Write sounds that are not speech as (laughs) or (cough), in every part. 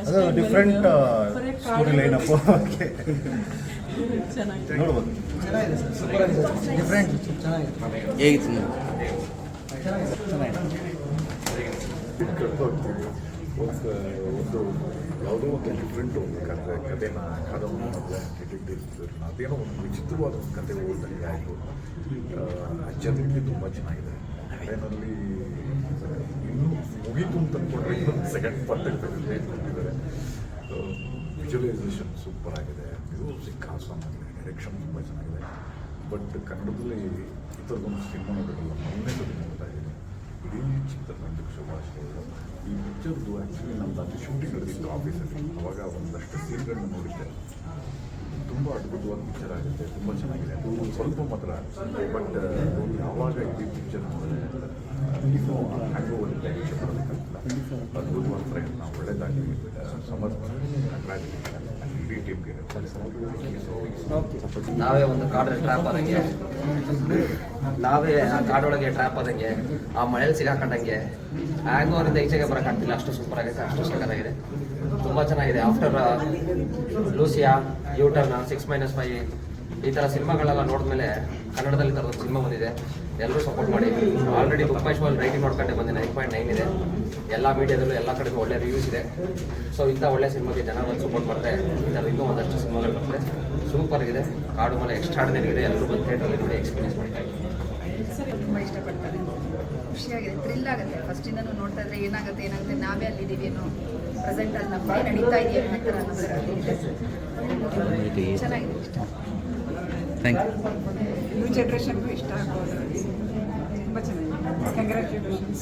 ಅದು different story line up okay ಚೆನ್ನಾಗಿದೆ ನೋಡ್ಬೋದು ಚೆನ್ನಾಗಿದೆ ಸರ್ ಸೂಪರ್ ಆಗಿದೆ ಸರ್ ಡಿಫ್ರೆಂಟ್ ಚೆನ್ನಾಗಿದೆ. ಹೇಗಿತ್ತು ಕಟ್ತೋಗ್ತೀವಿ ಒಂದು ಒಂದು ಯಾವುದೋ ಒಂದು ಡಿಫ್ರೆಂಟ್ ಹೋಗ್ಬೇಕಾದ್ರೆ ಕಥೆನ ಕಾದಂಬರಿ ಅದೇನೋ ಒಂದು ವಿಚಿತ್ರವಾದ ಒಂದು ಕತೆ ಓದಂಗೆ ಆಯಿತು ಜನರಿಗೆ ತುಂಬ ಚೆನ್ನಾಗಿದೆ. ಕಥೆನಲ್ಲಿ ಇನ್ನೂ ಮುಗೀತು ಅಂತ ಅಂದ್ಕೊಂಡ್ರೆ ಇನ್ನೊಂದು ಸೆಕೆಂಡ್ ಪಾರ್ಟ್ ಕೊಟ್ಟಿದ್ದಾರೆ ವಿಜುವಲೈಸೇಷನ್ ಸೂಪರ್ ಆಗಿದೆ. ಮ್ಯೂಸಿಕ್ ಆಗಿದೆ ಡೈರೆಕ್ಷನ್ ತುಂಬ ಚೆನ್ನಾಗಿದೆ. ಬಟ್ ಕನ್ನಡದಲ್ಲಿ ಈ ಥರದೊಂದು ಸಿನಿಮಾ ನೋಡಿರಲ್ಲ ಮೊನ್ನೆ ಸತಿ ನೋಡ್ತಾ ಇದ್ದೀನಿ. ಇಡೀ ಚಿತ್ರರಂಗಕ್ಕೆ ಶುಭಾಶಯಗಳು ಈ ಪಿಕ್ಚರ್ದು ಆ್ಯಕ್ಚುಲಿ ನಮ್ದು ಅಲ್ಲಿ ಶೂಟಿಂಗ್ ನಡೆದಿತ್ತು ಆಫೀಸಲ್ಲಿ ಅವಾಗ ಒಂದಷ್ಟು ಸೀನ್ಗಳನ್ನ ನೋಡಿದ್ದೆ. ತುಂಬ ಅದ್ಭುತವಾದ ಪಿಕ್ಚರ್ ಆಗುತ್ತೆ. ತುಂಬ ಚೆನ್ನಾಗಿದೆ. ಸ್ವಲ್ಪ ಮಾತ್ರ. ಬಟ್ ಯಾವಾಗ ಇಡೀ ಪಿಕ್ಚರ್ ಅಂದರೆ ಒಳ್ಳೆಯದಾಗಿ ಸಮರ್ಪಣೆ ಇಡೀ ಟೀಮ್ಗೆ ನಾವೇ ಒಂದು ಕಾಡಲ್ಲಿ ಟ್ರ್ಯಾಪ್ ಆದಂಗೆ. ನಾವೇ ಆ ಕಾಡೊಳಗೆ ಟ್ರ್ಯಾಪ್ ಆದಂಗೆ. ಆ ಮಳೆಯಲ್ಲಿ ಸಿಗಾಕೊಂಡಂಗೆ. ಹ್ಯಾಂಗೋ ಅವರಿಂದ ಈಚೆಗೆ ಬರೋಕ್ಕಾಗ್ತಿಲ್ಲ ಅಷ್ಟು ಸೂಪರ್ ಆಗಿದೆ ಅಷ್ಟು ಸಕ್ಕತ್ತಾಗಿದೆ ತುಂಬ ಚೆನ್ನಾಗಿದೆ. After Lucia U turn six minus five ಈ ಥರ ಸಿನಿಮಾಗಳೆಲ್ಲ ನೋಡಿದ್ಮೇಲೆ ಕನ್ನಡದಲ್ಲಿ ಥರದೊಂದು ಸಿನಿಮಾ ಬಂದಿದೆ. ಎಲ್ಲರೂ ಸಪೋರ್ಟ್ ಮಾಡಿ. ಆಲ್ರೆಡಿ ಬುಕ್ ಮೈ ಶೋಲ್ಲಿ ರೈಟಿಂಗ್ ನೋಡ್ಕೊಂಡೆ ಬಂದೆ ನೈನ್ ಪಾಯಿಂಟ್ ನೈನ್ ಇದೆ. ಎಲ್ಲ ಮೀಡಿಯಾದಲ್ಲೂ ಎಲ್ಲ ಕಡೆಗೂ ಒಳ್ಳೆ ರಿವ್ಯೂಸ್ ಇದೆ. ಸೊ ಇಂಥ ಒಳ್ಳೆ ಸಿನಿಮಾಗೆ ಜನ ಬಂದು ಸಪೋರ್ಟ್ ಮಾಡ್ತಾರೆ. ಈ ಥರ ಇನ್ನೂ ಒಂದಷ್ಟು ಸಿನಿಮಾಗಳು ಬರ್ತದೆ ಸೂಪರ್ ಇದೆ ಕಾಡು ಎಕ್ಸ್ಟ್ರಾ ಎಕ್ಸ್ಟ್ರಾರ್ಡಿನರಿ ಇದೆ. ಎಲ್ಲರೂ ಬಂದು ಥಿಯೇಟ್ರಲ್ಲಿ ನೋಡಿ ಎಕ್ಸ್ಪೀರಿಯನ್ಸ್ ಮಾಡ್ತಾರೆ ತುಂಬ ಇಷ್ಟಪಡ್ತಾರೆ. ಖುಷಿಯಾಗಿದೆ. ಥ್ರಿಲ್ ಆಗುತ್ತೆ. ಫಸ್ಟಿಂದನೂ ನೋಡ್ತಾ ಇದ್ರೆ ಏನಾಗುತ್ತೆ ಏನಾಗುತ್ತೆ ನಾವೇ ಅಲ್ಲಿದ್ದೀವಿ ಅನ್ನೋ ಪ್ರೆಸೆಂಟ್ ಅಲ್ಲಿ ನಮ್ಮ ನಡೀತಾ ಇದೆಯಾ ಅನ್ನೋ ಥರ ಚೆನ್ನಾಗಿದೆ. ಇಷ್ಟ ಥ್ಯಾಂಕ್ ಯು ನ್ಯೂ ಜನ್ರೇಷನ್ಗೂ ಇಷ್ಟ ಆಗ್ಬೋದು. ತುಂಬ ಚೆನ್ನಾಗಿದೆ. ಕಂಗ್ರ್ಯಾಚುಲೇಷನ್ಸ್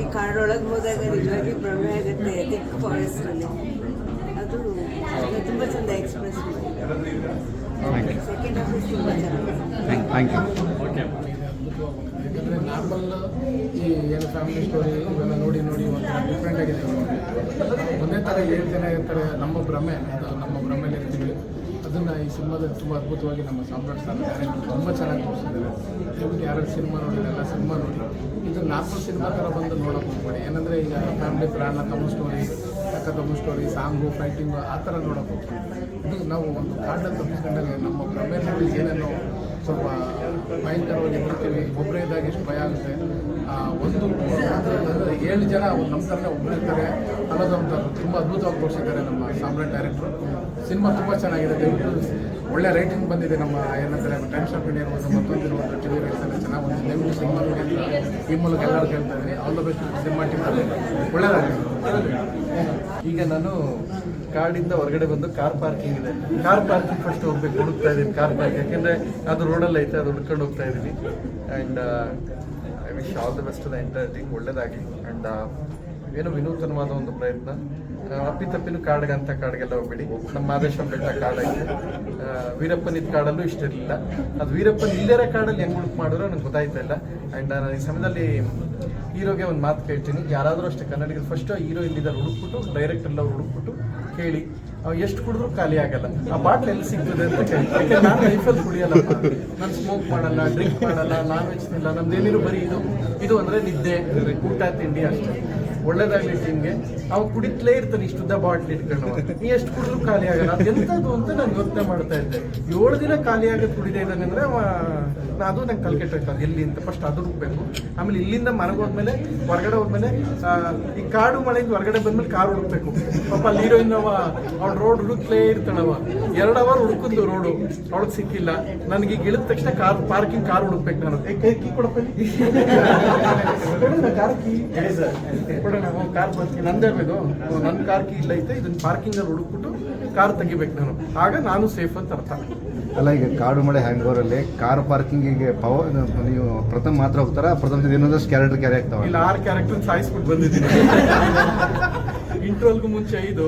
ಈ ಕಾಡೊಳಗೆ ಹೋದಾಗ ನಿಜವಾಗಿ ಭ್ರಮೆ ಆಗುತ್ತೆ ಥಿಕ್ ಫಾರೆಸ್ಟಲ್ಲಿ ಅದು ತುಂಬ ಚೆಂದ ಎಕ್ಸ್ಪ್ರೆಸ್ ಮಾಡಿ ಸೆಕೆಂಡ್ ಹಾಫ್ ತುಂಬ ಚೆನ್ನಾಗಿದೆ ಥ್ಯಾಂಕ್ ಯು ಯಾಕಂದರೆ ನಾರ್ಮಲ್ ಈ ಏನು ಫ್ಯಾಮಿಲಿ ಸ್ಟೋರಿ ಇವೆಲ್ಲ ನೋಡಿ ನೋಡಿ ಒಂಥರ ಡಿಫ್ರೆಂಟ್ ಆಗಿದೆ. ಒಂದೇ ಥರ ಹೇಳ್ತೇನೆ ಇರ್ತಾರೆ ನಮ್ಮ ಭ್ರಮೆ ಅದು ನಮ್ಮ ಭ್ರಮೆಯಲ್ಲಿ ಇರ್ತೀವಿ. ಅದನ್ನು ಈ ಸಿನಿಮಾದಲ್ಲಿ ತುಂಬ ಅದ್ಭುತವಾಗಿ ನಮ್ಮ ಸಾಮ್ರಾಟ್ ಸರ್ ಡೈರೆಕ್ಟರ್ ತುಂಬ ಚೆನ್ನಾಗಿ ತೋರಿಸಿದ್ದಾರೆ. ಇವತ್ತು ಯಾರು ಸಿನಿಮಾ ನೋಡಿರಲ್ಲ ಸಿನಿಮಾ ನೋಡಿ. ಇದು ನಾರ್ಮಲ್ ಸಿನಿಮಾ ಥರ ಬಂದು ನೋಡೋಕೆ ಹೋಗ್ಬೇಡಿ. ಏನಂದರೆ ಈಗ ಫ್ಯಾಮಿಲಿ ಪ್ರಾಣ ತಮ್ಮ ಸ್ಟೋರಿ ಅಕ್ಕ ತಮ್ಮ ಸ್ಟೋರಿ ಸಾಂಗು ಫೈಟಿಂಗು ಆ ಥರ ನೋಡೋಕೆ ಹೋಗ್ತೀವಿ ಇದು ನಾವು ಒಂದು ಕಾಡನ್ನು ತಪ್ಪಿಸ್ಕೊಂಡಾಗ ನಮ್ಮ ಪ್ರಮೇಯದಲ್ಲಿ ಏನೇನೋ ಸ್ವಲ್ಪ ಭಯಂಕರವಾಗಿ ಬರ್ತೀವಿ ಒಬ್ಬರೇ ಇದ್ದಾಗ ಎಷ್ಟು ಭಯ ಆಗುತ್ತೆ. ಒಂದು ಏಳು ಜನ ನಮ್ಮ ಥರನೇ ಒಬ್ಬರಿರ್ತಾರೆ ಅಂತ ತುಂಬ ಅದ್ಭುತವಾಗಿ ತೋರಿಸಿದ್ದಾರೆ ನಮ್ಮ ಸಾಮ್ರಾಟ್ ಡೈರೆಕ್ಟ್ರು. ಸಿನಿಮಾ ತುಂಬ ಚೆನ್ನಾಗಿದೆ. ದಯವಿಟ್ಟು ಒಳ್ಳೆ ರೇಟಿಂಗ್ ಬಂದಿದೆ ನಮ್ಮ ಏನಂತಾರೆ ಟೈಮ್ಸ್ ಆಫ್ ಇಂಡಿಯಾ ಇರ್ಬೋದು ಮತ್ತೊಂದು ಟಿ ವಿ ರೈಟ್ಸ್ ಚೆನ್ನಾಗಿ ಒಂದು ದಯವಿಟ್ಟು ಸಿನಿಮಾ ನೋಡಿ ಈ ಮೂಲಕ ಎಲ್ಲರೂ ಕೇಳ್ತಾ ಇದ್ದೀನಿ. All the best cinema team ಒಳ್ಳೆಯದಾಗಿದೆ ಈಗ ನಾನು ಕಾಡಿಂದ ಹೊರಗಡೆ ಬಂದು ಕಾರ್ ಪಾರ್ಕಿಂಗ್ ಇದೆ. ಕಾರ್ ಪಾರ್ಕಿಂಗ್ ಫಸ್ಟ್ ಹೋಗ್ಬೇಕು, ಹುಡುಕ್ತಾ ಇದ್ದೀನಿ ಕಾರ್ ಪಾರ್ಕ್ ಯಾಕೆಂದ್ರೆ ಅದು ರೋಡಲ್ಲಿ ಐತೆ, ಅದು ಹುಡ್ಕೊಂಡು ಹೋಗ್ತಾ ಇದ್ದೀನಿ and I wish all the best the entire team and ಏನೋ ವಿನೂತನವಾದ ಒಂದು ಪ್ರಯತ್ನ. ಅಪ್ಪಿತಪ್ಪಿನೂ ಕಾಡ್ಗೆ ಅಂತ ಕಾಡ್ಗೆಲ್ಲ ಹೋಗ್ಬೇಡಿ. ನಮ್ಮ ಮಾದೇಶ್ವರ ಬೆಟ್ಟ ಕಾಡಾಗಿದೆ ವೀರಪ್ಪನಿದ ವೀರಪ್ಪನಿದ್ದ ಕಾಡಲ್ಲೂ ಇಷ್ಟಿರಲಿಲ್ಲ. ಅದು ವೀರಪ್ಪನ ಇಲ್ಲರ ಕಾಡಲ್ಲಿ ಹೆಂಗೆ ಹುಡುಕ್ ಮಾಡಿದ್ರು ನನಗೆ ಗೊತ್ತಾಯ್ತಾ ಇಲ್ಲ. ಆ್ಯಂಡ್ ನಾನು ಈ ಸಮಯದಲ್ಲಿ ಹೀರೋಗೆ ಒಂದು ಮಾತು ಕೇಳ್ತೀನಿ. ಯಾರಾದರೂ ಅಷ್ಟೇ ಕನ್ನಡಿಗರು ಫಸ್ಟು ಹೀರೋ ಇಲ್ಲಿದ್ದಾರೆ ಹುಡುಕ್ಬಿಟ್ಟು ಡೈರೆಕ್ಟ್ ಎಲ್ಲ ಹುಡುಕ್ಬಿಟ್ಟು ಕೇಳಿ ಎಷ್ಟು ಕುಡಿದ್ರು ಖಾಲಿ ಆಗಲ್ಲ. ಆ ಬಾಟ್ಲ್ ಎಲ್ಲಿ ಸಿಗ್ತದೆ ಅಂತ ಕೇಳಿ. ನಾನು ಲೈಫಲ್ಲಿ ಕುಡಿಯಲ್ಲಪ್ಪ? ನಾನು ಸ್ಮೋಕ್ ಮಾಡಲ್ಲ ಡ್ರಿಂಕ್ ಮಾಡಲ್ಲ ನಾನ್ ವೆಜ್ ತಿನ್ನಲ್ಲ ನಮ್ದೇನಿರು ಬರೀ ಇದು. ಇದು ಅಂದರೆ ನಿದ್ದೆ, ಊಟ, ತಿಂಡಿ ಅಷ್ಟೇ. ಒಳ್ಳೇದಾಗ್ಲಿ ಟೀಮ್ಗೆ ಅವ್ ಕುಡಿತ್ಲೇ ಇರ್ತಾನೆ ಇಷ್ಟುದ್ದ ಬಾಟ್ಲ್ ಇಟ್ಕೊಂಡು. ನೀ ಎಷ್ಟು ಕುಡಿದ್ರು ಖಾಲಿ ಆಗಲ್ಲ. ಅದೆಂಥದ್ದು ಅಂತ ನಾನು ಯೋಚನೆ ಮಾಡ್ತಾ ಇದ್ದೆ. ಏಳು ದಿನ ಖಾಲಿ ಆಗದ್ ಕುಡಿದೇ ಇದ್ದಾನೆ ಅಂದ್ರೆ ಅವ ನಾ ಅದು ನಂಗೆ ಕಲ್ಕೆಟ್ಟೋಯ್ತು ಎಲ್ಲಿ ಅಂತ ಫಸ್ಟ್ ಅದು ಹುಡುಕ್ಬೇಕು ಆಮೇಲೆ ಇಲ್ಲಿಂದ ಮನೆಗೆ ಹೋದ್ಮೇಲೆ ಹೊರಗಡೆ ಹೋದ್ಮೇಲೆ ಈ ಕಾಡು ಮಳೆಯಿಂದ ಹೊರಗಡೆ ಬಂದ್ಮೇಲೆ ಕಾರ್ ಹುಡುಕ್ಬೇಕು. ಪಾಪ ಅಲ್ಲಿ ಹೀರೋಯಿನ್ ಅವ ಅವ್ಳು ರೋಡ್ ಹುಡುಕ್ಲೇ ಇರ್ತಾಳವ ಎರಡು ಅವರ್ ಹುಡುಕಿದ್ಲು ರೋಡು ಅವಳಗ್ ಸಿಕ್ಕಿಲ್ಲ. ನನಗೆ ಈಗ ಇಳಿದ ತಕ್ಷಣ ಕಾರ್ ಪಾರ್ಕಿಂಗ್ ಕಾರ್ ಹುಡುಕ್ಬೇಕು ನಾನು. ಏ, ಕೈ ಕೀ ಕೊಡಪ್ಪ ಕಾರ್ ಕೀ. ಕೊಡೋಣ ಕಾರ್ ಪಾರ್ಕಿಂಗ್ ನಂದೇ ಬೇಕು ನನ್ನ ಕಾರ್ ಕೀ ಇಲ್ಲ ಐತೆ. ಇದನ್ನ ಪಾರ್ಕಿಂಗ್ ಅಲ್ಲಿ ಹುಡುಕ್ಬಿಟ್ಟು ಕಾರ್ ತೆಗಿಬೇಕು ನಾನು. ಆಗ ನಾನು ಸೇಫ್ ಅಂತ ಅರ್ಥ. ಅಲ್ಲ ಈಗ ಕಾಡು ಮಳೆ ಹ್ಯಾಂಗ್ ಓವರಲ್ಲಿ ಕಾರ್ ಪಾರ್ಕಿಂಗಿಗೆ ಪವರ್ ನೀವು ಪ್ರಥಮ ಮಾತ್ರ ಹೋಗ್ತಾರ? ಪ್ರಥಮ ಇನ್ನೊಂದಷ್ಟು ಕ್ಯಾರೆಕ್ಟರ್ ಕ್ಯಾರಿ ಆಗ್ತಾವ ಇಲ್ಲಿ ಆರು ಕ್ಯಾರೆಕ್ಟರ್ ಸಾಯಿಸ್ಬಿಟ್ಟು ಬಂದಿದ್ದೀನಿ. ಇಂಟ್ರೋಲ್ಗೂ ಮುಂಚೆ ಐದು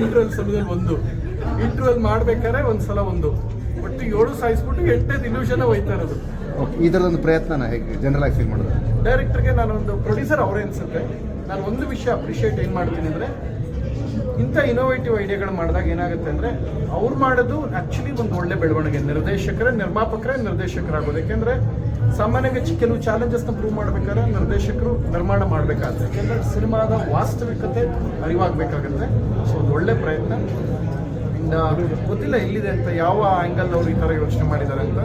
ಇಂಟ್ರೋಲ್ ಸಮಯದಲ್ಲಿ ಒಂದು. ಇಂಟ್ರೋಲ್ ಮಾಡ್ಬೇಕಾದ್ರೆ ಒಂದ್ಸಲ ಒಂದು. ಒಟ್ಟು ಏಳು ಸಾಯಿಸ್ಬಿಟ್ಟು ಎಂಟನೇ ಇಲ್ಯೂಷನ್ ಹೋಯ್ತಾ ಇರೋದು. ಈ ಥರದೊಂದು ಪ್ರಯತ್ನನ ಹೇಗೆ ಜನರಲ್ ಆಗಿ ಫೀಲ್ ಮಾಡೋದು ಡೈರೆಕ್ಟರ್ಗೆ ನಾನೊಂದು ಪ್ರೊಡ್ಯೂಸರ್ ಅವರೇ ಅನ್ಸುತ್ತೆ. ನಾನು ಒಂದು ವಿಷಯ ಅಪ್ರಿಷಿಯೇಟ್ ಏನು ಮಾಡ್ತೀನಿ ಅಂದರೆ ಇಂಥ ಇನೋವೇಟಿವ್ ಐಡಿಯಾಗಳು ಮಾಡಿದಾಗ ಏನಾಗುತ್ತೆ ಅಂದರೆ ಅವ್ರು ಮಾಡೋದು ಆ್ಯಕ್ಚುಲಿ ಒಂದು ಒಳ್ಳೆ ಬೆಳವಣಿಗೆ. ನಿರ್ದೇಶಕರೇ, ನಿರ್ಮಾಪಕರೇ ನಿರ್ದೇಶಕರಾಗೋದು. ಯಾಕೆಂದರೆ ಸಾಮಾನ್ಯವಾಗಿ ಕೆಲವು ಚಾಲೆಂಜಸ್ನ ಪ್ರೂವ್ ಮಾಡಬೇಕಾದ್ರೆ ನಿರ್ದೇಶಕರು ನಿರ್ಮಾಣ ಮಾಡಬೇಕಾಗುತ್ತೆ. ಯಾಕೆಂದರೆ ಸಿನಿಮಾದ ವಾಸ್ತವಿಕತೆ ಅರಿವಾಗಬೇಕಾಗುತ್ತೆ. ಸೊ ಒಂದು ಒಳ್ಳೆ ಪ್ರಯತ್ನ. ಇನ್ನು ಗೊತ್ತಿಲ್ಲ ಎಲ್ಲಿದೆ ಅಂತ, ಯಾವ ಆ್ಯಂಗಲ್ ಅವರು ಈ ಥರ ಯೋಚನೆ ಮಾಡಿದ್ದಾರೆ ಅಂತ.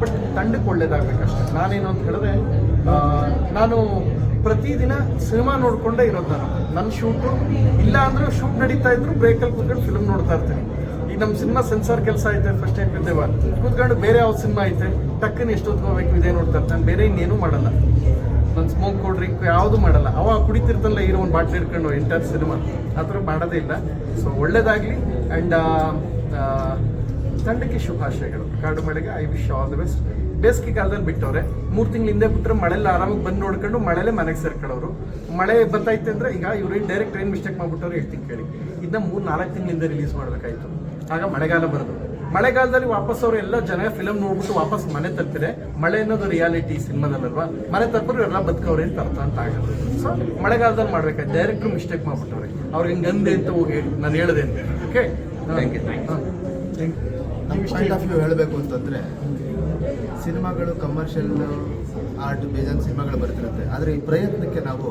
ಬಟ್ ತಂಡಕ್ಕೆ ಒಳ್ಳೇದಾಗಬೇಕಷ್ಟೆ. ನಾನೇನು ಅಂತ ಹೇಳಿದ್ರೆ ನಾನು ಪ್ರತಿದಿನ ಸಿನಿಮಾ ನೋಡಿಕೊಂಡೇ ಇರೋದು ನಾನು. ನನ್ನ ಶೂಟು, ಇಲ್ಲ ಅಂದ್ರೆ ಶೂಟ್ ನಡೀತಾ ಇದ್ರು ಬ್ರೇಕಲ್ಲಿ ಕುತ್ಕೊಂಡು ಫಿಲ್ಮ್ ನೋಡ್ತಾ ಇರ್ತೀನಿ. ಈಗ ನಮ್ಮ ಸಿನಿಮಾ ಸೆನ್ಸಾರ್ ಕೆಲಸ ಐತೆ ಫಸ್ಟ್ ಟೈಮ್ ಇದ್ದೇವ ಕೂತ್ಕೊಂಡು ಬೇರೆ ಯಾವ ಸಿನಿಮಾ ಐತೆ, ಟಕ್ಕನ್ ಎಷ್ಟೊತ್ಕೋಬೇಕು ಇದೇ ನೋಡ್ತಾ ಇರ್ತಾನೆ. ಬೇರೆ ಇನ್ನೇನು ಮಾಡಲ್ಲ. ನನ್ನ ಸ್ಮೋಕ್ ಡ್ರಿಂಕ್ ಯಾವುದು ಮಾಡಲ್ಲ. ಅವ ಕುಡಿತಿರ್ತಲ್ಲ ಇರೋ ಒಂದು ಬಾಟ್ಲಿ ಇಟ್ಕೊಂಡು ಎಂಟರ್ ಸಿನಿಮಾ. ಆ ಥರ ಮಾಡೋದೇ ಇಲ್ಲ. ಸೊ ಒಳ್ಳೇದಾಗಲಿ ಆ್ಯಂಡ್ ತಂಡಕ್ಕೆ ಶುಭಾಶಯಗಳು. ಕಾಡು ಮಳೆಗೆ I wish all the best ಬೇಸಿಗೆ ಕಾಲದಲ್ಲಿ ಬಿಟ್ಟವ್ರೆ. ಮೂರು ತಿಂಗಳ ಹಿಂದೆ ಬಿಟ್ಟರೆ ಮಳೆಲ್ಲ ಆರಾಮಾಗಿ ಬಂದು ನೋಡ್ಕೊಂಡು ಮಳೆಲೇ ಮನೆಗೆ ಸೇರ್ಕೊಳ್ಳೋರು ಮಳೆ ಬರ್ತೈತೆ ಅಂದರೆ ಈಗ ಇವ್ರು ಡೈರೆಕ್ಟ್ ಏನು ಮಿಸ್ಟೇಕ್ ಮಾಡ್ಬಿಟ್ಟವ್ರು ಹೇಳ್ತೀನಿ ಕೇಳಿ. ಇದನ್ನ ಮೂರು ನಾಲ್ಕು ತಿಂಗಳಿಂದ ರಿಲೀಸ್ ಮಾಡಬೇಕಾಯ್ತು. ಆಗ ಮಳೆಗಾಲ ಬರೋದು ಮಳೆಗಾಲದಲ್ಲಿ ವಾಪಸ್ ಅವರು ಎಲ್ಲ ಜನ ಫಿಲಮ್ ನೋಡ್ಬಿಟ್ಟು ವಾಪಸ್ ಮನೆ ತರ್ತಾರೆ ಮಳೆ ಅನ್ನೋದು ರಿಯಾಲಿಟಿ ಸಿನಿಮಾದಲ್ಲಲ್ವಾ? ಮನೆ ತಲುಪಿದ್ರು ಎಲ್ಲ ಬದುಕವ್ರೆ ಅಂತ ಅರ್ಥ ಅಂತ ಆಗಲ್ಲ ಸೊ ಮಳೆಗಾಲದಲ್ಲಿ ಮಾಡ್ಬೇಕಾಯ್ತು. ಡೈರೆಕ್ಟ್ರು ಮಿಸ್ಟೇಕ್ ಮಾಡ್ಬಿಟ್ಟವ್ರೆ. ಅವ್ರಿಗೆ ಹಿಂಗೆ ಅಂದೆ ಅಂತ ಹೋಗಿ ನಾನು ಹೇಳಿದೆ ಅಂತ. Okay thank you thank you ನಮ್ಮ ಪಾಯಿಂಟ್ ಆಫ್ ವ್ಯೂ ಹೇಳಬೇಕು ಅಂತಂದರೆ ಸಿನಿಮಾಗಳು ಕಮರ್ಷಿಯಲ್ ಆರ್ಟ್ ಬೇಜಾನ್ ಸಿನಿಮಾಗಳು ಬರ್ತಿರುತ್ತೆ. ಆದರೆ ಈ ಪ್ರಯತ್ನಕ್ಕೆ ನಾವು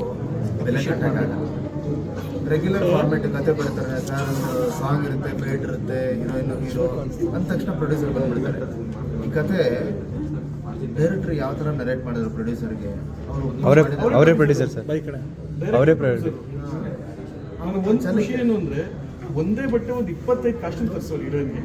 ಬೆಲೆ ಕಟ್ಟಕ್ಕಾಗಲ್ಲ ರೆಗ್ಯುಲರ್ ಫಾರ್ಮೆಟ್ ಕತೆ ಬರ್ತಾರೆ. ಸರ್ ಒಂದು ಸಾಂಗ್ ಇರುತ್ತೆ ಬೇಟ್ ಇರುತ್ತೆ ಹೀರೋಯಿನ್ ಹೀರೋ ಅಂದ ತಕ್ಷಣ ಪ್ರೊಡ್ಯೂಸರ್ ಬಂದ್ಬಿಡ್ತಾರೆ. ಈ ಕತೆ ಡೈರೆಕ್ಟ್ರ್ ಯಾವ ಥರ ನರೇಟ್ ಮಾಡಿದ್ರು ಪ್ರೊಡ್ಯೂಸರ್ಗೆ ಅವರೇ ಅವರೇ ಪ್ರೊಡ್ಯೂಸರ್ ಸರ್. ಅವರೇ ಪ್ರೊಡ್ಯೂಸರ್ ಒಂದು ಸಲಹೆ ಏನು ಅಂದ್ರೆ ಒಂದೇ ಬಟ್ಟೆ ಒಂದು ಇಪ್ಪತ್ತೈದು ಕಾಸ್ಟ್ಯೂಮ್ ತರಿಸೋರು ಹೀರೋಯಿನ್ಗೆ.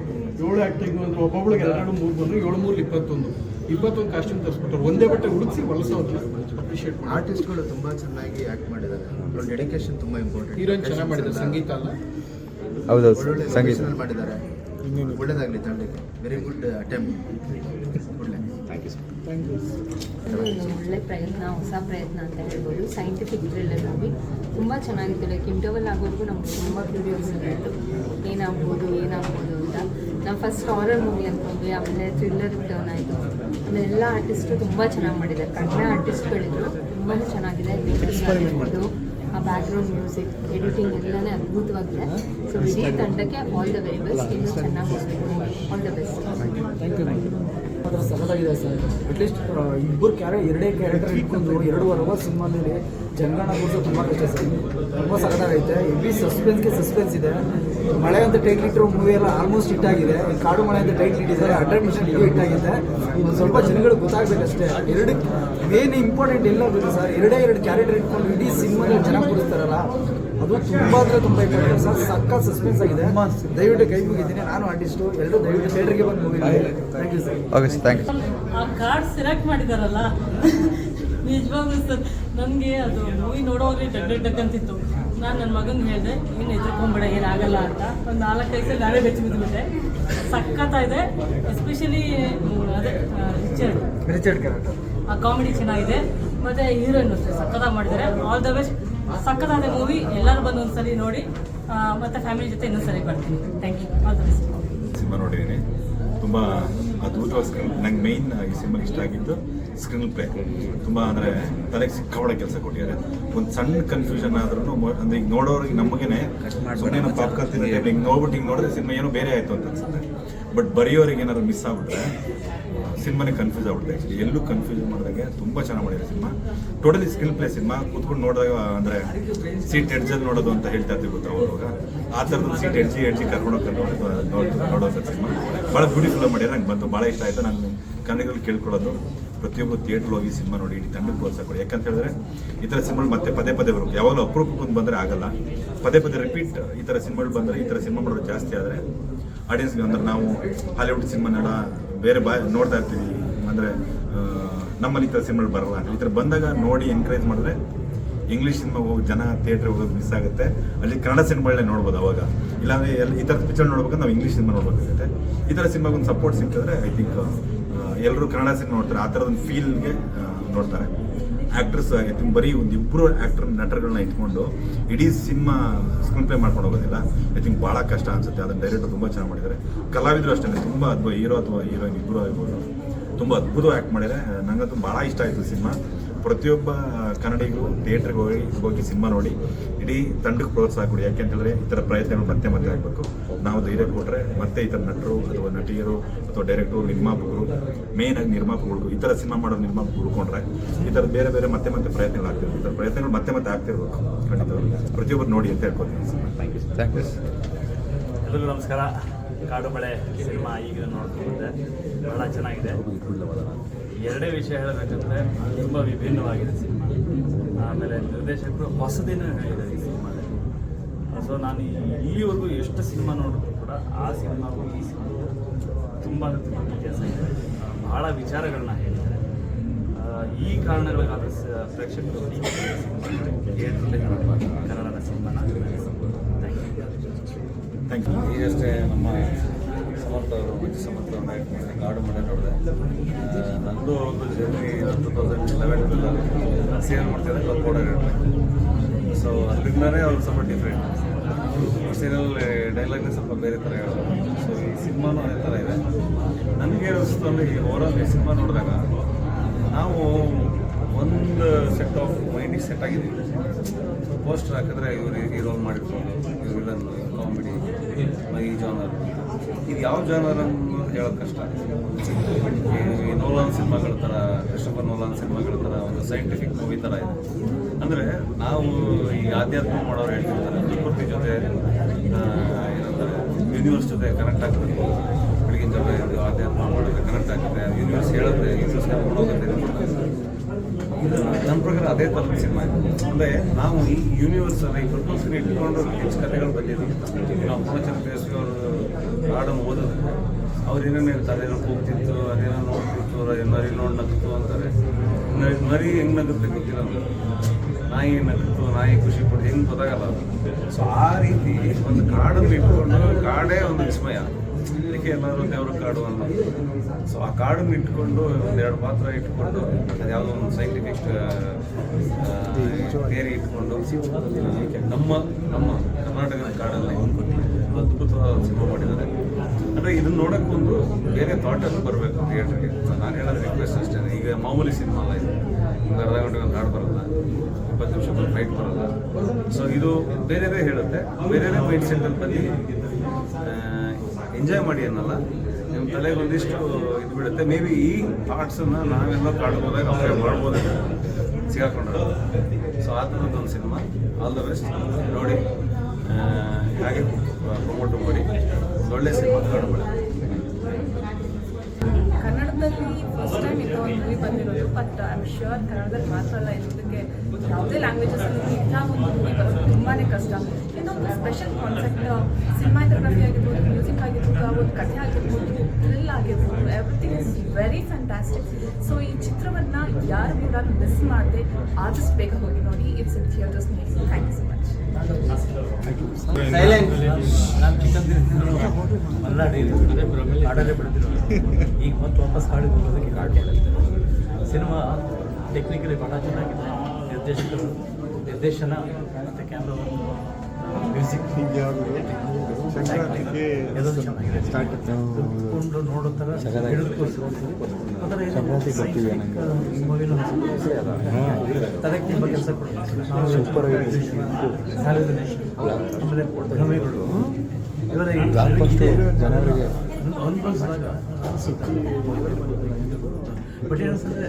ಏಳು ಆಕ್ಟಿಂಗ್ ಅಂದ್ರೆ ಒಬ್ಬೊಬ್ಳಿಗೆ ಎರಡು ಮೂರು ಬಂದ್ರು ಏಳು ಮೂರು ಇಪ್ಪತ್ತೊಂದು. ಇಪ್ಪತ್ತೊಂದು ಕಾಸ್ಟ್ಯೂಮ್ ತರಿಸ್ಬಿಟ್ರು ಒಂದೇ ಬಟ್ಟೆ ಹುಡುಕಿ ಹೊಲಸೋದು ಅಪ್ರಿಷಿಯೇಟ್ ಮಾಡಿ. ಆರ್ಟಿಸ್ಟ್ಗಳು ತುಂಬ ಚೆನ್ನಾಗಿ ಆ್ಯಕ್ಟ್ ಮಾಡಿದ್ದಾರೆ. ಅವ್ರ ಡೆಡಿಕೇಶನ್ ತುಂಬ ಇಂಪಾರ್ಟೆಂಟ್ ಹೀರೋಯಿನ್ ಚೆನ್ನಾಗಿ ಮಾಡಿದ್ದಾರೆ. ಸಂಗೀತ ಅಲ್ಲ? ಹೌದು ಒಳ್ಳೊಳ್ಳೆ ಸಂಗೀತ. ಮಾಡಿದ್ದಾರೆ. ಒಳ್ಳೇದಾಗಲಿ ತಂಡಕ್ಕೆ very good attempt thank you ಇದು ಒಂದು ಒಳ್ಳೆ ಪ್ರಯತ್ನ ಹೊಸ ಪ್ರಯತ್ನ ಅಂತ ಹೇಳ್ಬೋದು. ಸೈಂಟಿಫಿಕ್ ಥ್ರಿಲ್ಲರ್ ಮೂವಿ ತುಂಬ ಚೆನ್ನಾಗಿತ್ತು. ಲೈಕ್ ಇಂಟರ್ವಲ್ ಆಗೋರ್ಗೂ ನಮ್ಗೆ ತುಂಬ ಕ್ಯೂರಿಯಾಸಿಟಿ ಇತ್ತು. ಏನಾಗ್ಬೋದು ಏನಾಗ್ಬೋದು ಅಂತ. ನಾವು ಫಸ್ಟ್ ಹಾರರ್ ಮೂವಿ ಅಂದ್ಕೊಂಡ್ವಿ ಆಮೇಲೆ ಥ್ರಿಲ್ಲರ್ ಟರ್ನ್ ಆಯಿತು. ಆಮೇಲೆ ಎಲ್ಲ ಆರ್ಟಿಸ್ಟು ತುಂಬ ಚೆನ್ನಾಗಿ ಮಾಡಿದ್ದಾರೆ. ಕಡಿಮೆ ಆರ್ಟಿಸ್ಟ್ಗಳಿದ್ರು ತುಂಬಾ ಚೆನ್ನಾಗಿದೆ. ಆಗಿರ್ಬೋದು ಆ ಬ್ಯಾಕ್ಗ್ರೌಂಡ್ ಮ್ಯೂಸಿಕ್ ಎಡಿಟಿಂಗ್ ಎಲ್ಲನೇ ಅದ್ಭುತವಾಗಿದೆ. ಸೊ ಇಡೀ ತಂಡಕ್ಕೆ ಆಲ್ ದ ವೆರಿ ಬೆಸ್ಟ್ ಇನ್ನೂ ಚೆನ್ನಾಗಿ ಆಲ್ ದ ಬೆಸ್ಟ್ ಮಾತ್ರ ಸಖತ್ತಾಗಿದೆ ಸರ್. ಅಟ್ಲೀಸ್ಟ್ ಇಬ್ಬರು ಕ್ಯಾರೆ ಎರಡೇ ಕ್ಯಾರೆಕ್ಟರ್ ಇಟ್ಕೊಂಡು ಎರಡೂವರೆ ಅವರ್ ಸಿನಿಮಾದಲ್ಲಿ ಜಂಗಣ ಕೂಡಿಸೋ ತುಂಬ ಕಷ್ಟ ಸರ್. ತುಂಬ ಸಖತ್ತಾಗೈತೆ ಎವಿ ಸಸ್ಪೆನ್ಸ್ಗೆ ಸಸ್ಪೆನ್ಸ್ ಇದೆ. ಮಳೆ ಅಂತ ಟೈಟ್ ಇಟ್ಟಿರೋ ಮೂವಿ ಎಲ್ಲ ಆಲ್ಮೋಸ್ಟ್ ಹಿಟ್ ಆಗಿದೆ. ಕಾಡು ಮಳೆ ಅಂತ ಟೈಟ್ ಇಟ್ಟಿದ್ದಾರೆ. ಹಂಡ್ರೆಡ್ ಪರ್ಸೆಂಟ್ ಇದು ಹಿಟ್ ಆಗಿದೆ. ಒಂದು ಸ್ವಲ್ಪ ಜನಗಳು ಗೊತ್ತಾಗಬೇಕಷ್ಟೇ ಎರಡು ಮೇನ್ ಇಂಪಾರ್ಟೆಂಟ್ ಎಲ್ಲ ಬೇಕು ಸರ್? ಎರಡೇ ಎರಡು ಕ್ಯಾರೆಕ್ಟರ್ ಇಟ್ಕೊಂಡು ಇಡೀ ಸಿನಿಮಾದಲ್ಲಿ ಜನ ಕೂರಿಸ್ತಾರಲ್ಲ. ಅದು ತುಂಬ ಅಂದರೆ ತುಂಬ ಇಂಪಾರ್ಟೆಂಟ್ ಸರ್ ಸಕ್ಕ ಸಸ್ಪೆನ್ಸ್ ಆಗಿದೆ. ದಯವಿಟ್ಟು ಕೈ ಮುಗಿದ್ದೀನಿ ನಾನು ಆರ್ಟಿಸ್ಟ್ ಎಲ್ಲರೂ ದಯವಿಟ್ಟು ಥಿಯೇಟರ್ಗೆ ಬಂದು movie thank you sir okay sir thank you ಆ ಕಾರ್ಡ್ ಸೆಲೆಕ್ಟ್ ಮಾಡಿದಾರಲ್ಲ? (laughs) ನಿಜವಾಗ್ಲೂ ಸರ್ ನನಗೆ ಅದು ಮೂವಿ ನೋಡೋವಾಗಲೇ ಡಗ್ ಡಗ್ ಅಂತಿತ್ತು. ನಾನು ನನ್ನ ಮಗನಿಗೆ ಹೇಳಿದೆ ಏನು ಎದುರ್ಕೊಂಬೇಡ ಏನಾಗಲ್ಲ ಅಂತ. ಒಂದು ನಾಲ್ಕು ಸಲ ನಾನೇ ಬೆಚ್ಚಿ ಬಿದ್ದುಬಿಟ್ಟೆ ಇದೆ ಎಸ್ಪೆಷಲಿ ಅದೇ ಆ, ರಿಚರ್ಡ್ ರಿಚರ್ಡ್ ಕ್ಯಾರೆಕ್ಟರ್ ಆ ಕಾಮಿಡಿ ಚೆನ್ನಾಗಿದೆ. ಮತ್ತು ಹೀರೋಯಿನ್ ಅಷ್ಟೇ ಸಖತ್ತಾಗಿ ಮಾಡಿದ್ದಾರೆ ಆಲ್ ದ ಬೆಸ್ಟ್ ಸಖತ್ತಾದ ಮೂವಿ ಎಲ್ಲರೂ ಬಂದು ಒಂದ್ಸಲಿ ನೋಡಿ ಮತ್ತೆ ಫ್ಯಾಮಿಲಿ ಜೊತೆ ಇನ್ನೊಂದ್ಸಲಿ ಬರ್ತೀನಿ. Thank you all the best cinema ನೋಡಿದ್ದೀನಿ. ತುಂಬ ಅದ್ಭುತವಾದ ಸ್ಕ್ರೀನ್ ನಂಗೆ ಮೇಯ್ನ್ ಈ ಸಿನಿಮಾ ಇಷ್ಟ ಆಗಿದ್ದು ಸ್ಕ್ರೀನ್ ಪ್ಲೇ ತುಂಬ ಅಂದರೆ ತಲೆಗೆ ಸಿಕ್ಕಾಪಡೆ ಕೆಲಸ ಕೊಟ್ಟಿದ್ದಾರೆ. ಒಂದು ಸಣ್ಣ ಕನ್ಫ್ಯೂಷನ್ ಆದ್ರೂ ಅಂದರೆ ಈಗ ನೋಡೋರಿಗೆ ನಮಗೇನೆ ಸುಮ್ಮನೆ ಟೈಮ್ ಹಿಂಗೆ ನೋಡ್ಬಿಟ್ಟು ಹಿಂಗೆ ನೋಡಿದ್ರೆ ಸಿನಿಮಾ ಏನೋ ಬೇರೆ ಆಯಿತು ಅಂತ ಅನ್ಸುತ್ತೆ. ಬಟ್ ಬರೆಯೋರಿಗೆ ಏನಾದ್ರು ಮಿಸ್ ಆಗ್ಬಿಟ್ರೆ ಸಿನಿಮಾನೇ ಕನ್ಫ್ಯೂಸ್ ಆಗ್ಬಿಡುತ್ತೆ. ಎಲ್ಲೂ ಕನ್ಫ್ಯೂಸ್ ಮಾಡಿದಾಗೆ ತುಂಬ ಚೆನ್ನಾಗಿ ಮಾಡಿದೆ cinema. Totally skill play cinema. ಕೂತ್ಕೊಂಡು ನೋಡಿದಾಗ, ಅಂದರೆ ಸೀಟ್ ಎಡ್ಜಲ್ಲಿ ನೋಡೋದು ಅಂತ ಹೇಳ್ತಾ ಇರ್ತೀವಿ ಗೊತ್ತಾ ಅವಾಗ ಆ ಥರದ್ದು ಸೀಟ್ ಎಡ್ಜಿ ಎಡ್ಜಿ ಕರ್ಕೊಂಡು ಹೋಗಿ ನೋಡೋದು ಸರ್ ಸಿನಿಮಾ. ಭಾಳ ಬ್ಯೂಟಿಫುಲ್ ಮಾಡಿದ್ರೆ ನಂಗೆ ಬಂತು ಭಾಳ ಇಷ್ಟ ಆಯಿತು. ನಾನು ಕನ್ನಡಿಗಳು ಕೇಳ್ಕೊಳ್ಳೋದು ಪ್ರತಿಯೊಬ್ಬ ಥಿಯೇಟ್ರ್ ಹೋಗಿ ಸಿನಿಮಾ ನೋಡಿ, ಇಡೀ ತಂಡಕ್ಕೆ ಪ್ರೋತ್ಸಾಹ ಕೊಡಿ. ಯಾಕಂತ ಹೇಳಿದ್ರೆ, ಈ ಥರ ಸಿನಿಮಾಗಳು ಮತ್ತೆ ಪದೇ ಪದೇ ಬರಬೇಕು ಯಾವಾಗಲೂ ಅಪರೂಪಕ್ಕೆ ಒಂದು ಬಂದರೆ ಆಗಲ್ಲ. ಪದೇ ಪದೇ ರಿಪೀಟ್ ಈ ಥರ ಸಿನಿಮಾಗಳು ಬಂದರೆ, ಈ ಥರ ಸಿನಿಮಾ ಮಾಡೋದು ಜಾಸ್ತಿ ಆದರೆ ಆಡಿಯನ್ಸ್ಗೆ ಅಂದ್ರೆ ನಾವು ಹಾಲಿವುಡ್ ಸಿನಿಮಾನೆಲ್ಲ ಬೇರೆ ಬಾ ನೋಡ್ತಾ ಇರ್ತೀವಿ. ಅಂದರೆ ನಮ್ಮಲ್ಲಿ ಈ ಥರ ಸಿನಿಮಾಗಳು ಬರಲ್ಲ. ಈ ಥರ ಬಂದಾಗ ನೋಡಿ ಎನ್ಕರೇಜ್ ಮಾಡಿದ್ರೆ ಇಂಗ್ಲೀಷ್ ಸಿನಿಮಾ ಹೋಗಿ ಜನ ಥಿಯೇಟ್ರಿಗೆ ಹೋಗೋದು ಮಿಸ್ ಆಗುತ್ತೆ. ಅಲ್ಲಿ ಕನ್ನಡ ಸಿನಿಮಾಗಳೇ ನೋಡ್ಬೋದು ಅವಾಗ. ಇಲ್ಲಾಂದರೆ ಎಲ್ಲಿ ಈ ಥರದ ಪಿಕ್ಚರ್ ನೋಡ್ಬೇಕಂದ್ರೆ ನಾವು ಇಂಗ್ಲೀಷ್ ಸಿನಿಮಾ ನೋಡ್ಬೇಕಾಗುತ್ತೆ. ಈ ಥರ ಸಿನಿಮಾಗೊಂದು ಸಪೋರ್ಟ್ ಸಿಕ್ಕಿದ್ರೆ ಐ ಥಿಂಕ್ ಎಲ್ಲರೂ ಕನ್ನಡ ಸಿನಿಮಾ ನೋಡ್ತಾರೆ. ಆ ಥರದ ಒಂದು ಫೀಲ್ಗೆ ನೋಡ್ತಾರೆ. ಆ್ಯಕ್ಟ್ರಸ್ ಆಗಿ ಬರೀ ಒಂದು ಇಬ್ಬರು ಆ್ಯಕ್ಟರ್ ನಟರುಗಳನ್ನ ಇಟ್ಕೊಂಡು ಇಡೀ ಸಿನಿಮಾ ಸ್ಕ್ರೀನ್ ಪ್ಲೇ ಮಾಡ್ಕೊಂಡು ಹೋಗೋದಿಲ್ಲ. ಐ ಥಿಂಕ್ ಭಾಳ ಕಷ್ಟ ಅನ್ಸುತ್ತೆ. ಅದನ್ನ ಡೈರೆಕ್ಟರ್ ತುಂಬ ಚೆನ್ನಾಗಿ ಮಾಡಿದ್ದಾರೆ ಕಲಾವಿದರು ಅಷ್ಟೇ ತುಂಬ ಅದ್ಭುತ ಹೀರೋ ಅಥವಾ ಹೀರೋಯಿನ್ ಇಬ್ಬರು ಆಗ್ಬೋದು ತುಂಬ ಅದ್ಭುತ ಆ್ಯಕ್ಟ್ ಮಾಡಿದ್ದಾರೆ ನಂಗಂತೂ ಭಾಳ ಇಷ್ಟ ಆಯಿತು ಸಿನಿಮಾ. ಪ್ರತಿಯೊಬ್ಬ ಕನ್ನಡಿಗರು ಥಿಯೇಟ್ರಿಗೆ ಹೋಗಿ ಹೋಗಿ ಸಿನಿಮಾ ನೋಡಿ ಇಡೀ ತಂಡಕ್ಕೆ ಪ್ರೋತ್ಸಾಹ ಕೊಡಿ. ಯಾಕೆಂತೇಳಿದ್ರೆ ಈ ಥರ ಪ್ರಯತ್ನಗಳು ಮತ್ತೆ ಮತ್ತೆ ಆಗಬೇಕು. ನಾವು ಧೈರ್ಯ ಕೊಟ್ಟರೆ ಮತ್ತೆ ಈ ಥರ ನಟರು ಅಥವಾ ನಟಿಯರು ಅಥವಾ ಡೈರೆಕ್ಟರು ನಿರ್ಮಾಪಕರು ಮೇನ್ ಆಗಿ ನಿರ್ಮಾಪಕರು ಈ ಥರ ಸಿನಿಮಾ ಮಾಡೋ ನಿರ್ಮಾಪಕರು ಹುಡ್ಕೊಂಡ್ರೆ ಈ ಥರ ಬೇರೆ ಬೇರೆ ಮತ್ತೆ ಮತ್ತೆ ಪ್ರಯತ್ನಗಳು ಆಗ್ತಿರ್ಬೇಕು. ಈ ಥರ ಪ್ರಯತ್ನಗಳು ಮತ್ತೆ ಮತ್ತೆ ಆಗ್ತಿರ್ಬೇಕು. ಖಂಡಿತ ಪ್ರತಿಯೊಬ್ಬರು ನೋಡಿ ಅಂತ ಹೇಳ್ಕೊತೀನಿ. ಥ್ಯಾಂಕ್ ಯು ಎಲ್ರಿಗೂ ನಮಸ್ಕಾರ. ಕಾಡು ಮಳೆ ಸಿನಿಮಾ ಈಗ ನೋಡ್ಕೊಂಡ್ಬಂದೆ ಬಹಳ ಚೆನ್ನಾಗಿದೆ. ಎರಡೇ ವಿಷಯ ಹೇಳಬೇಕಂದ್ರೆ ತುಂಬ ವಿಭಿನ್ನವಾಗಿದೆ ಸಿನಿಮಾ. ಆಮೇಲೆ ನಿರ್ದೇಶಕರು ಹೊಸದೇನೂ ಹೇಳಿದ್ದಾರೆ ಈ ಸಿನಿಮಾದಲ್ಲಿ. ಸೊ ನಾನು ಇಲ್ಲಿವರೆಗೂ ಎಷ್ಟು ಸಿನಿಮಾ ನೋಡಿದ್ರು ಕೂಡ ಆ ಸಿನಿಮಾಗೂ ಈ ಸಿನಿಮಾಗೂ ತುಂಬ ತುಂಬ ವ್ಯತ್ಯಾಸ ಇದೆ. ಬಹಳ ವಿಚಾರಗಳನ್ನ ಹೇಳಿದ್ದಾರೆ. ಈ ಕಾರಣಗಳಿಗಾದ ಪ್ರೇಕ್ಷಕರು ಥಿಯೇಟ್ರಲ್ಲಿ ಕನ್ನಡದ ಸಿನಿಮಾನ. ಥ್ಯಾಂಕ್ ಯು ಥ್ಯಾಂಕ್ ಯು ಈಗಷ್ಟೇ ನಮ್ಮ ಸಮರ್ಥ ಅವರು ಮಂಜು ಸಮರ್ಥ ಕಾಡು ಮನೆ ನೋಡಿದೆ. ನಂದು ಒಂದು journey two thousand eleven sale ಮಾಡ್ತಿದ್ದೆ ಕಲ್ಪೋಡ ಸೊ ಅದರಿಂದಾನೇ ಅವ್ರು ಸ್ವಲ್ಪ ಡಿಫ್ರೆಂಟ್ ಸೀರಿಯಲ್ ಡೈಲಾಗ್ನೇ ಸ್ವಲ್ಪ ಬೇರೆ ಥರ ಹೇಳೋದು. ಸೊ ಈ ಸಿನಿಮಾನು ಅದೇ ಥರ ಇದೆ. ನನಗೆ ಅನಿಸ್ತು ಅಂದರೆ ಈ ಓವರಾಲ್ ಈ ಸಿನಿಮಾ ನೋಡಿದಾಗ ನಾವು ಒಂದು ಸೆಟ್ ಆಫ್ ಮೈಂಡಿಗೆ ಸೆಟ್ ಆಗಿದ್ದೀವಿ ಪೋಸ್ಟರ್ ಹಾಕಿದ್ರೆ ಇವರು ಈ ರೋಲ್ ಮಾಡಿರ್ಬೋದು, ಇವ್ರು ವಿಲನ್ ಕಾಮಿಡಿ ಈ ಜಾನರ್ ಇದು ಯಾವ ಜಾನರ್ ಹೇಳೋದು ಕಷ್ಟ? ನೋಲಾನ್ ಸಿನಿಮಾಗಳ ಥರ ಕ್ರಿಸ್ಟಫರ್ ನೋಲಾನ್ ಸಿನಿಮಾಗಳ ಥರ ಒಂದು ಸೈಂಟಿಫಿಕ್ ಮೂವಿ ಥರ ಇದೆ. ಅಂದರೆ ನಾವು ಈ ಆಧ್ಯಾತ್ಮ ಮಾಡೋರು ಹೇಳ್ತಿರ್ತಾರೆ, ಪ್ರಕೃತಿ ಜೊತೆ ಏನಂತಾರೆ ಯೂನಿವರ್ಸ್ ಜೊತೆ ಕನೆಕ್ಟ್ ಆಗಬೇಕು. ಬೆಳಗಿನ ಜೊತೆ ಇದು ಆಧ್ಯಾತ್ಮ ಮಾಡೋದು ಕನೆಕ್ಟ್ ಆಗುತ್ತೆ ಯೂನಿವರ್ಸ್ ಹೇಳುತ್ತೆ ಯೂನಿವರ್ಸ್ ಕರ್ಕೊಂಡು ಹೋಗುತ್ತೆ ಇದು ನನ್ನ ಪ್ರಕಾರ ಅದೇ ಥರದ ಸಿನಿಮಾ ಅಂದರೆ ನಾವು ಈ ಯೂನಿವರ್ಸಲ್ಲಿ ಪ್ರಕೃತಿನ ಇಟ್ಕೊಂಡು ಹೆಚ್ಚು ಕಥೆಗಳು ಬಂದಿದ್ದೀವಿ ನಾವು ಪೂರ್ಣಚಂದ್ರ ಅವರು ಹಾಡನ್ನು ಓದಿದ್ರೆ ಅವ್ರು ಏನೇನು ಹೇಳ್ತಾರೆ, ಏನೋ ಕೂಗ್ತಿತ್ತು ಅದೇನೋ ನೋಡ್ತಿತ್ತು ಮರಿ ನೋಡಿ ನಗ್ತು ಅಂತಾರೆ. ಮರಿ ಹೆಂಗೆ ನಗುತ್ತೆ ಗೊತ್ತಿಲ್ಲ. ನಾಯಿ ನಗ್ತು ನಾಯಿ ಖುಷಿ ಪಟ್ಟು ಹೆಂಗೆ ಗೊತ್ತಾಗಲ್ಲ ಸೊ ಆ ರೀತಿ ಒಂದು ಕಾಡನ್ನು ಇಟ್ಕೊಂಡು ಕಾಡೇ ಒಂದು ವಿಸ್ಮಯ. ಅದಕ್ಕೆ ಎಲ್ಲರೂ ದೇವರ ಕಾಡು ಅನ್ನೋದು ಸೊ ಆ ಕಾಡನ್ನು ಇಟ್ಕೊಂಡು ಒಂದೆರಡು ಪಾತ್ರ ಇಟ್ಕೊಂಡು, ಅದು ಯಾವುದೋ ಒಂದು ಸೈಂಟಿಫಿಕ್ ಥಿಯರಿ ಇಟ್ಕೊಂಡು ನಮ್ಮ ನಮ್ಮ ಕರ್ನಾಟಕದ ಕಾಡಲ್ಲಿ ಅದ್ಭುತವಾದ ಸಿನಿಮಾ ಮಾಡಿದ್ದಾರೆ. ಅಂದರೆ ಇದನ್ನ ನೋಡೋಕೆ ಒಂದು ಬೇರೆ ಥಾಟಲ್ಲಿ ಬರಬೇಕು ಥಿಯೇಟ್ರಿಗೆ ನಾನು ಹೇಳೋದು ರಿಕ್ವೆಸ್ಟ್ ಅಷ್ಟೇ. ಈಗ ಮಾಮೂಲಿ ಸಿನಿಮಾ ಅಲ್ಲ ಇದು. ಒಂದು ಅರ್ಧ ಗಂಟೆ ಒಂದು ಹಾಡು ಬರಲ್ಲ. ಇಪ್ಪತ್ತು ನಿಮಿಷ ಒಂದು ಫೈಟ್ ಬರಲ್ಲ. ಸೊ ಇದು ಬೇರೆದೇ ಹೇಳುತ್ತೆ. ಬೇರೆದೇ ಮೈಂಡ್ ಸೆಟ್ಟಲ್ಲಿ ಬನ್ನಿ. ಎಂಜಾಯ್ ಮಾಡಿ ಅನ್ನಲ್ಲ. ನಿಮ್ಮ ತಲೆಗೆ ಒಂದಿಷ್ಟು ಇದು ಬಿಡುತ್ತೆ. ಮೇ ಬಿ ಈ ಥಾಟ್ಸನ್ನು ನಾವೆಲ್ಲ ಕಾಡ್ಬೋದಾಗ ಅಪ್ಲೈ ಮಾಡ್ಬೋದು. ಸಿಗಾಕೊಂಡ್ರೆ ಸೊ ಆ ಥರದ್ದೊಂದು ಸಿನಿಮಾ ಆಲ್ ದ ಬೆಸ್ಟ್ ನೋಡಿ. ಹಾಗೆ ಪ್ರಮೋಟ್ ಮಾಡಿ. ಒಳ್ಳೆ ಸಿನಿಮಾ ಕಾಡುಬೇಡ ಕನ್ನಡದಲ್ಲಿ ಫಸ್ಟ್ ಟೈಮ್ ಇದು ಒಂದು ಮೂವಿ ಬಂದಿರೋದು ಬಟ್ ಐ ಆಮ್ ಶ್ಯೂರ್ ಕನ್ನಡದಲ್ಲಿ ಮಾತ್ರ ಅಲ್ಲ ಇದಕ್ಕೆ ಯಾವುದೇ ಲ್ಯಾಂಗ್ವೇಜಸಲ್ಲಿ ಇಂಥ ಒಂದು ಮೂವಿ ಬರೋದು ತುಂಬಾ ಕಷ್ಟ. ಇದೊಂದು ಸ್ಪೆಷಲ್ ಕಾನ್ಸೆಪ್ಟ್ ಸಿನಿಮಾಟೋಗ್ರಫಿ ಆಗಿರ್ಬೋದು ಮ್ಯೂಸಿಕ್ ಆಗಿರ್ಬೋದು, ಒಂದು ಕಥೆ ಆಗಿರ್ಬೋದು ಥ್ರಿಲ್ ಆಗಿರ್ಬೋದು everything is very fantastic so ಈ ಚಿತ್ರವನ್ನು ಯಾರು ಕೂಡ ಮಿಸ್ ಮಾಡದೆ ಆದಷ್ಟು ಹೋಗಿ ನೋಡಿ it's in theatres thank you so much ಈಗ ಮತ್ತೆ ವಾಪಸ್ ಕಾಡಿಗೆ ಹೋಗೋದಕ್ಕೆ ಮಾಡಿರ್ತಾರೆ ಸಿನಿಮಾ ಟೆಕ್ನಿಕಲಿ ಬಹಳ ಚೆನ್ನಾಗಿದೆ. ನಿರ್ದೇಶಕರು ನಿರ್ದೇಶನ ಮತ್ತು ಕ್ಯಾಮ್ರಾ ಮ್ಯೂಸಿಕ್ ಕುತ್ಕೊಂಡು ನೋಡೋ ಥರ ಭ್ರಮೆಗಳು ಇವರ ಈ ಜನರಿಗೆ ಬಟ್ ಏನಂತಂದ್ರೆ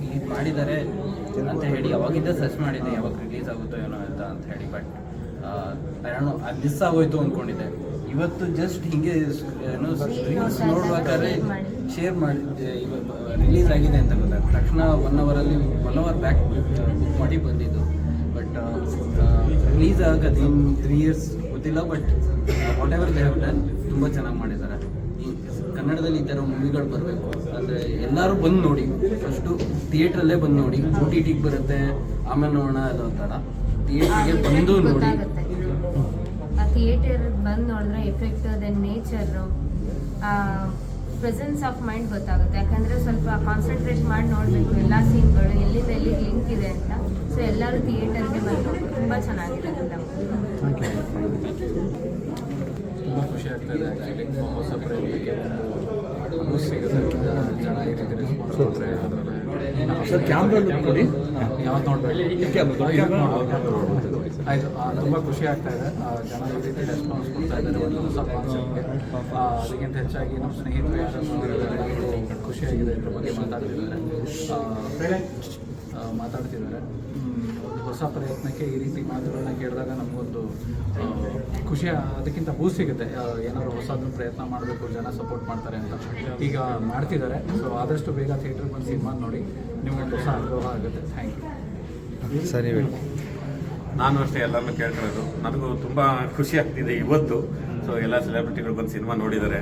ಇದು ಮಾಡಿದ್ದಾರೆ ಅಂತ ಹೇಳಿ ಅವಾಗಿಂದ ಸರ್ಚ್ ಮಾಡಿದ್ದೆ, ಯಾವಾಗ ರಿಲೀಸ್ ಆಗುತ್ತೋ ಏನೋ ಅಂತ ಅಂತ ಹೇಳಿ. ಬಟ್ ಏನೋ ಅದು ಮಿಸ್ ಆಗೋಯ್ತು ಅಂದ್ಕೊಂಡಿದ್ದೆ ಇವತ್ತು ಜಸ್ಟ್ ಹಿಂಗೆ ಏನೋ ನೋಡ್ಬೇಕಾದ್ರೆ ಶೇರ್ ಮಾಡಿ ರಿಲೀಸ್ ಆಗಿದೆ ಅಂತ ಗೊತ್ತಾಗ ತಕ್ಷಣ ಒನ್ ಅವರಲ್ಲಿ ಒನ್ ಅವರ್ ಬ್ಯಾಕ್ ಬುಕ್ ಮಾಡಿ ಬಂದಿದ್ದು. ಬಟ್ ರಿಲೀಸ್ ಆಗೋದು ಇನ್ ತ್ರೀ ಇಯರ್ಸ್ ಗೊತ್ತಿಲ್ಲ but whatever they have done ತುಂಬ ಚೆನ್ನಾಗಿ ಮಾಡಿದ್ದಾರೆ. ಕನ್ನಡದಲ್ಲಿ ಈ ಥರ ಮೂವಿಗಳು ಬರಬೇಕು. ಅಂದರೆ ಎಲ್ಲರೂ ಬಂದು ನೋಡಿ ಫಸ್ಟು ಥಿಯೇಟ್ರಲ್ಲೇ ಬಂದು ನೋಡಿ ಓ ಟಿ ಟಿಗೆ ಬರುತ್ತೆ ಆಮೇಲೆ ನೋಡೋಣ ಅದು ಒಂಥರ ಥಿಯೇಟ್ರಿಗೆ ಬಂದು ನೋಡಿ. ಗೊತ್ತಾಗುತ್ತೆ. ಆ ಥಿಯೇಟರ್ ಬಂದು ನೋಡಿದ್ರೆ effect then nature presence of mind ಗೊತ್ತಾಗುತ್ತೆ. ಯಾಕಂದರೆ ಸ್ವಲ್ಪ ಕಾನ್ಸಂಟ್ರೇಟ್ ಮಾಡಿ ನೋಡಬೇಕು ಎಲ್ಲ ಸೀನ್ಗಳು ಎಲ್ಲಿಂದ ಎಲ್ಲಿ ಲಿಂಕ್ ಇದೆ ಅಂತ. ಸೊ ಎಲ್ಲರೂ ಥಿಯೇಟರ್ಗೆ ಬಂದು ತುಂಬ ಚೆನ್ನಾಗಿದೆ ತುಂಬ ಖುಷಿ ಆಗ್ತದೆ ಆ್ಯಕ್ಚುಲಿ ಹೊಸ ಪ್ರಯತ್ನಕ್ಕೆ ಸಿಗುತ್ತೆ. ರೆಸ್ಪಾನ್ಸ್ ಸರ್ ಕ್ಯಾಮ್ರಾ ಕೊಡಿ ಯಾವತ್ತು ನೋಡಬೇಕು. ಆಯಿತು ತುಂಬ ಖುಷಿ ಆಗ್ತಾ ಇದೆ. ಜನ ಈ ರೀತಿ ರೆಸ್ಪಾನ್ಸ್ ಕೊಡ್ತಾ ಇದ್ದಾರೆ. ಒಂದು ಹೊಸ ಕಾನ್ಸೆಪ್ಟ್ಗೆ ಅದಕ್ಕಿಂತ ಹೆಚ್ಚಾಗಿ ನಮ್ಮ ಸ್ನೇಹಿತರು ಯಾರು ಖುಷಿಯಾಗಿದೆ. ಇದ್ರ ಬಗ್ಗೆ ಮಾತಾಡ್ತಿದ್ದಾರೆ. ಮಾತಾಡ್ತಿದ್ದಾರೆ. ಹೊಸ ಪ್ರಯತ್ನಕ್ಕೆ ಈ ರೀತಿ ಮಾತುಗಳನ್ನ ಕೇಳಿದಾಗ ನಮಗೊಂದು ಖುಷಿ ಅದಕ್ಕಿಂತ ಹೂ ಸಿಗುತ್ತೆ. ಏನಾದರೂ ಹೊಸದನ್ನು ಪ್ರಯತ್ನ ಮಾಡಬೇಕು ಜನ ಸಪೋರ್ಟ್ ಮಾಡ್ತಾರೆ ಅಂತ. ಈಗ ಮಾಡ್ತಿದ್ದಾರೆ. ಸೊ ಆದಷ್ಟು ಬೇಗ ಥಿಯೇಟ್ರಿಗೆ ಬಂದು ಸಿನಿಮಾ ನೋಡಿ ನಿಮಗೊಂದು ಹೊಸ ಅನುಭವ ಆಗುತ್ತೆ. ಥ್ಯಾಂಕ್ ಯು ಸರಿ ನಾನು ಅಷ್ಟೇ ಎಲ್ಲರನ್ನೂ ಕೇಳ್ಕೊಳ್ಳೋದು. ನನಗೂ ತುಂಬ ಖುಷಿ ಆಗ್ತಿದೆ ಇವತ್ತು. ಸೊ ಎಲ್ಲ ಸೆಲೆಬ್ರಿಟಿಗಳು ಬಂದು ಸಿನಿಮಾ ನೋಡಿದ್ದಾರೆ.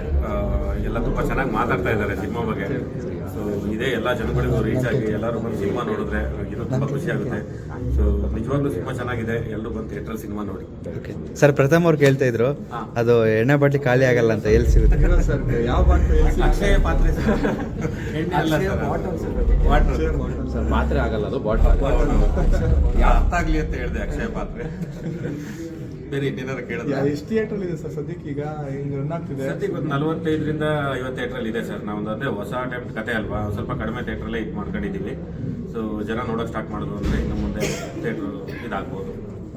ಎಲ್ಲ ತುಂಬ ಚೆನ್ನಾಗಿ ಮಾತಾಡ್ತಾ ಇದ್ದಾರೆ ಸಿನಿಮಾ ಬಗ್ಗೆ. ಸೊ ಇದೇ ಎಲ್ಲ ಜನಗಳಿಗೂ ರೀಚ್ ಆಗಿ ಎಲ್ಲರೂ ಬಂದು ಸಿನಿಮಾ ನೋಡಿದ್ರೆ ಇನ್ನೂ ತುಂಬ ಖುಷಿ ಆಗುತ್ತೆ. ಸೊ ನಿಜವಾಗ್ಲೂ ಸಿನಿಮಾ ಚೆನ್ನಾಗಿದೆ. ಎಲ್ಲರೂ ಬಂದು ಥಿಯೇಟರ್ ಸಿನಿಮಾ ನೋಡಿ. ಓಕೆ ಸರ್ ಪ್ರಥಮ್ ಅವ್ರು ಕೇಳ್ತಾ ಇದ್ರು ಅದು ಎಣ್ಣೆ ಬಾಟ್ಲಿ ಖಾಲಿ ಆಗಲ್ಲ ಅಂತ ಎಲ್ಲಿ ಸಿಗುತ್ತೆ? ಸರ್ ಯಾವ ಪಾತ್ರ ಅಕ್ಷಯ ಪಾತ್ರೆ ಸರ್. ಎಣ್ಣೆ ಅಲ್ಲ ಸರ್ ವಾಟರ್ ಸರ್ ಮಾತ್ರೆ ಆಗಲ್ಲ ಅದು ಬಾಟಲ್. ಅಂತ ಹೇಳಿದೆ ಅಕ್ಷಯ ಪಾತ್ರೆ. ಬೇರೆ ಇನ್ನೇನಾರು ಕೇಳಿದ್ರೆ? ಎಷ್ಟು ಥಿಯೇಟರ್ ಇದೆ ಸರ್ ಸದ್ಯಕ್ಕೆ? ಈಗ ಹೆಂಗ್ ರನ್ ಆಗ್ತಿದೆ? ಸದ್ಯಕ್ಕೆ ಒಂದು ನಲವತ್ತೈದರಿಂದ ಐವತ್ತು ಥಿಯೇಟ್ರಲ್ಲಿ ಇದೆ ಸರ್. ನಾವು ಅದೇ ಹೊಸ ಟೈಪ್ ಕತೆ ಅಲ್ವಾ? ಒಂದ್ ಸ್ವಲ್ಪ ಕಡಿಮೆ ಥಿಯೇಟ್ರಲ್ಲೇ ಇದು ಮಾಡ್ಕೊಂಡಿದ್ದೀವಿ. ಸೊ ಜನ ನೋಡೋಕೆ ಸ್ಟಾರ್ಟ್ ಮಾಡೋದು ಅಂದರೆ ಇನ್ನು ಮುಂದೆ ಥಿಯೇಟ್ರ್ ಇದಾಗ್ಬೋದು.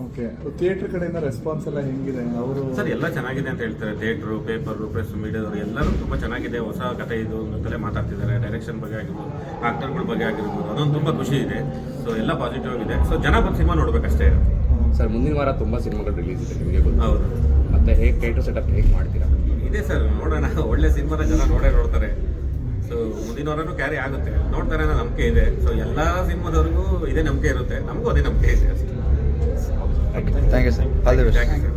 ಓಕೆ ಥಿಯೇಟರ್ ಕಡೆಯಿಂದ ರೆಸ್ಪಾನ್ಸ್ ಎಲ್ಲ ಹೆಂಗಿದೆ? ಅವರು ಸರ್ ಎಲ್ಲ ಚೆನ್ನಾಗಿದೆ ಅಂತ ಹೇಳ್ತಾರೆ. ಥಿಯೇಟ್ರು ಪೇಪರು ಪ್ರೆಸ್ ಮೀಡಿಯಾದವರು ಎಲ್ಲರೂ ತುಂಬ ಚೆನ್ನಾಗಿದೆ. ಹೊಸ ಕತೆ ಇದು ಅಂತಲೇ ಮಾತಾಡ್ತಿದ್ದಾರೆ. ಡೈರೆಕ್ಷನ್ ಬಗ್ಗೆ ಆಗಿರ್ಬೋದು ಆಕ್ಟರ್ಗಳ ಬಗ್ಗೆ ಆಗಿರ್ಬೋದು. ಅದೊಂದು ತುಂಬ ಖುಷಿ ಇದೆ. ಸೊ ಎಲ್ಲ ಪಾಸಿಟಿವ್ ಆಗಿದೆ. ಸೊ ಜನ ಬಂದು ಸಿನಿಮಾ ನೋಡ್ಬೇಕಷ್ಟೇ. ಸರ್ ಮುಂದಿನ ವಾರ ತುಂಬಾ ಸಿನಿಮಾಗಳು ರಿಲೀಸ್ ಇದೆ ನಿಮಗೆ ಗೊತ್ತು. ಹೌದು. ಮತ್ತೆ ಹೇಗೆ ಥಿಯೇಟರ್ ಸೆಟಪ್ ಹೇಗೆ ಮಾಡ್ತೀರಾ? ಇದೆ ಸರ್ ನೋಡೋಣ. ಒಳ್ಳೆ ಸಿನಿಮಾನ ಜನ ನೋಡೇ ನೋಡ್ತಾರೆ. ಸೊ ಮುಂದಿನ ವಾರನೂ ಕ್ಯಾರಿ ಆಗುತ್ತೆ. ನೋಡ್ತಾರೆ ಅನ್ನೋ ನಂಬಿಕೆ ಇದೆ. ಸೊ ಎಲ್ಲ ಸಿನಿಮಾದವ್ರಿಗೂ ಇದೇ ನಂಬಿಕೆ ಇರುತ್ತೆ. ನಮಗೂ ಅದೇ ನಂಬಿಕೆ ಇದೆ ಅಷ್ಟೇ. Thank you sir all the best thank you sir